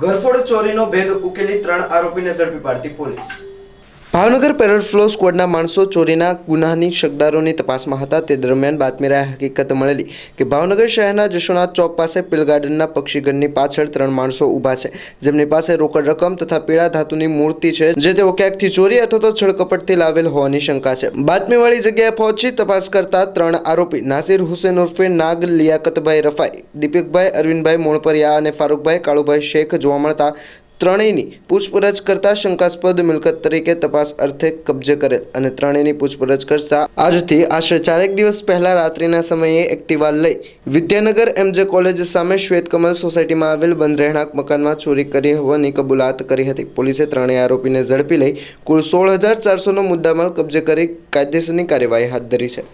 ઘરફોડ ચોરીનો ભેદ ઉકેલી ત્રણ આરોપીને ઝડપી પાડતી પોલીસ. ભાવનગર પેરોલ ફ્લો સ્ક્વોડના માણસો ચોરીના ગુનાની શકદારોની તપાસમાં હતા. તે દરમિયાન બાતમીરાએ હકીકત મળેલી કે ભાવનગર શહેરના જશોનાથ ચોક પાસે પિલ ગાર્ડનના પક્ષીગણની પાછળ ત્રણ માણસો ઊભા છે. જેમની પાસે રોકડ રકમ તથા પીળા ધાતુની મૂર્તિ છે, જે તેઓ ક્યાંકથી ચોરી અથવા તો છળકપટથી લાવેલ હોવાની શંકા છે. બાતમીવાળી જગ્યાએ પહોંચી તપાસ કરતા ત્રણ આરોપી નાસિર હુસેન ઉર્ફે નાગ લિયાકતભાઈ રફાઈ, દીપકભાઈ અરવિંદભાઈ મોણપરિયા અને ફારૂકભાઈ કાળુભાઈ શેખ જોવા મળતા ત્રણેયની પૂછપરછ કરતા શંકાસ્પદ મિલકત તરીકે તપાસ અર્થે કબજે કરેલ અને ત્રણેયની પૂછપરછ કરતા આજથી આશરે ચારેક દિવસ પહેલા રાત્રિના સમયે એક્ટિવા લઈ વિદ્યાનગર એમજે કોલેજ સામે શ્વેતકમલ સોસાયટીમાં આવેલ બંધ રહેણાંક મકાનમાં ચોરી કરી હોવાની કબૂલાત કરી હતી. પોલીસે ત્રણેય આરોપીને ઝડપી લઈ કુલ સોળ હજાર ચારસોનો મુદ્દામાલ કબજે કરી કાયદેસરની કાર્યવાહી હાથ ધરી છે.